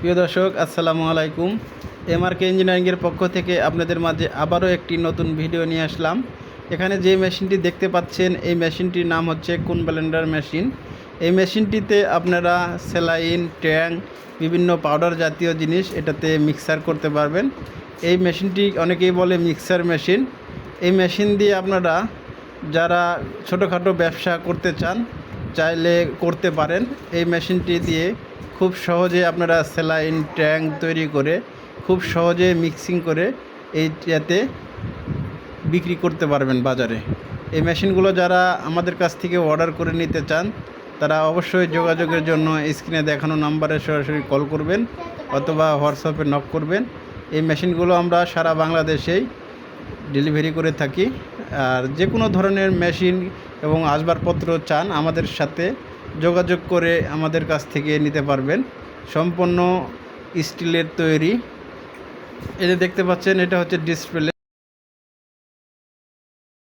প্রিয় দর্শক, আসসালামু আলাইকুম। এমআরকে ইঞ্জিনিয়ারিংয়ের পক্ষ থেকে আপনাদের মাঝে আবারও একটি নতুন ভিডিও নিয়ে আসলাম। এখানে যে মেশিনটি দেখতে পাচ্ছেন, এই মেশিনটির নাম হচ্ছে কুন ব্লেন্ডার মেশিন। এই মেশিনটিতে আপনারা সেলাইন ট্যাং, বিভিন্ন পাউডার জাতীয় জিনিস এটাতে মিক্সার করতে পারবেন। এই মেশিনটি অনেকেই বলে মিক্সার মেশিন। এই মেশিন দিয়ে আপনারা যারা ছোটোখাটো ব্যবসা করতে চান চাইলে করতে পারেন। এই মেশিনটি দিয়ে খুব সহজে আপনারা সেলাইন ট্যাঙ্ক তৈরি করে খুব সহজে মিক্সিং করে এইটাতে বিক্রি করতে পারবেন বাজারে। এই মেশিনগুলো যারা আমাদের কাছ থেকে অর্ডার করে নিতে চান, তারা অবশ্যই যোগাযোগের জন্য স্ক্রিনে দেখানো নাম্বারে সরাসরি কল করবেন অথবা হোয়াটসঅ্যাপে নক করবেন। এই মেশিনগুলো আমরা সারা বাংলাদেশেই ডেলিভারি করে থাকি। আর যে কোনো ধরনের মেশিন এবং আসবাবপত্র চান আমাদের সাথে যোগাযোগ করে আমাদের কাছ থেকে নিতে পারবেন। সম্পূর্ণ স্টিলের তৈরি। এটা দেখতে পাচ্ছেন, এটা হচ্ছে ডিসপ্লে